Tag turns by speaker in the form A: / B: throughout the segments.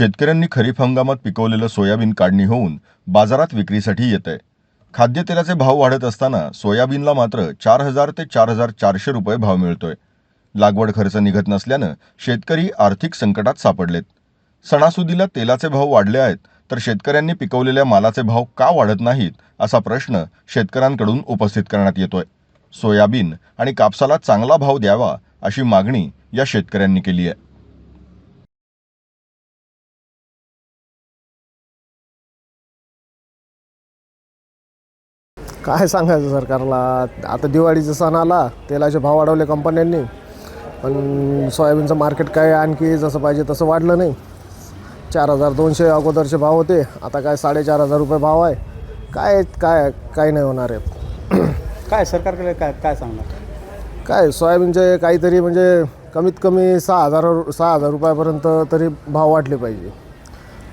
A: शेतकऱ्यांनी खरीप हंगामात पिकवलेलं सोयाबीन काढणी होऊन बाजारात विक्रीसाठी येत आहे खाद्यतेलाचे भाव वाढत असताना सोयाबीनला मात्र चार हजार ते चार हजार चारशे रुपये भाव मिळतोय. लागवड खर्च निघत नसल्यानं शेतकरी आर्थिक संकटात सापडलेत. सणासुदीला तेलाचे भाव वाढले आहेत तर शेतकऱ्यांनी पिकवलेल्या मालाचे भाव का वाढत नाहीत असा प्रश्न शेतकऱ्यांकडून उपस्थित करण्यात येतोय. सोयाबीन आणि कापसाला चांगला भाव द्यावा अशी मागणी या शेतकऱ्यांनी केली आहे.
B: काय सांगायचं सरकारला? आता दिवाळीचा सण आला तेलाचे भाव वाढवले कंपन्यांनी. पण सोयाबीनचं मार्केट काय आणखी जसं पाहिजे तसं वाढलं नाही. चार हजार दोनशे अगोदरचे भाव होते आता काय साडेचार हजार रुपये भाव आहे. काय काय काय नाही होणार आहेत
C: काय सरकारकडे काय काय सांगणार?
B: काय सोयाबीनचे काहीतरी म्हणजे कमीत कमी सहा हजार सहा हजार रुपयापर्यंत तरी भाव वाढले पाहिजे.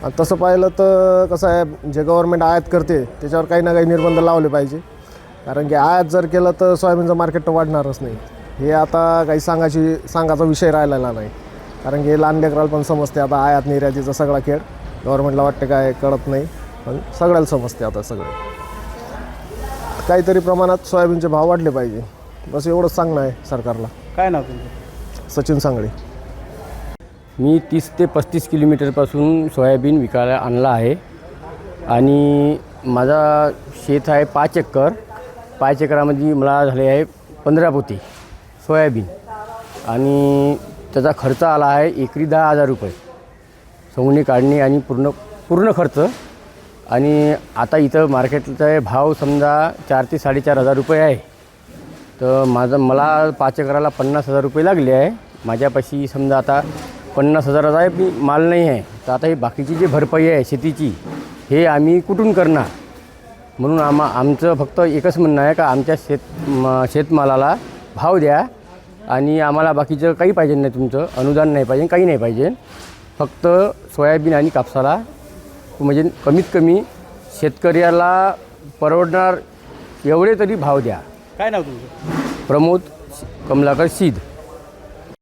B: आणि तसं पाहिलं तर कसं आहे जे गव्हर्नमेंट आयात करते त्याच्यावर काही ना काही निर्बंध लावले पाहिजे. कारण की आयात जर केलं तर सोयाबीनचं मार्केट तर वाढणारच नाही. हे आता काही सांगायची सांगायचा विषय राहिलेला नाही. कारण की हे लहान लेकराला पण समजते आता आयात निर्यातीचा सगळा खेळ. गव्हर्नमेंटला वाटते काय कळत नाही पण सगळ्याला समजते आता सगळं. काहीतरी प्रमाणात सोयाबीनचे भाव वाढले पाहिजे. बस एवढंच सांगणं आहे सरकारला.
C: काय नाव तुमचं?
B: सचिन सांगळे.
D: मी तीस ते पस्तीस किलोमीटरपासून सोयाबीन विकायला आणला आहे. आणि माझा शेत आहे पाच एकर. पाच एकरामध्ये मला झाले आहे पंधरा पोती सोयाबीन. आणि त्याचा खर्च आला आहे एकरी दहा हजार रुपये. सोंगणी काढणे आणि पूर्ण पूर्ण खर्च. आणि आता इथं मार्केटचा भाव समजा चार ते साडेचार हजार रुपये आहे. तर माझं मला पाच एकराला पन्नास हजार रुपये लागले आहे. माझ्यापाशी समजा आता पन्नास हजाराचा आहे माल नाही आहे. तर आता ही बाकीची जी भरपाई आहे शेतीची हे आम्ही कुठून करणार? म्हणून आम्हा आमचं फक्त एकच म्हणणं आहे का आमच्या शेत म शेतमालाला भाव द्या आणि आम्हाला बाकीचं काही पाहिजे नाही तुमचं अनुदान नाही पाहिजे काही नाही पाहिजे. फक्त सोयाबीन आणि कापसाला म्हणजे कमीत कमी शेतकऱ्याला परवडणार एवढे तरी भाव द्या.
C: काय नाव तुमचं?
D: प्रमोद कमलाकर सीद.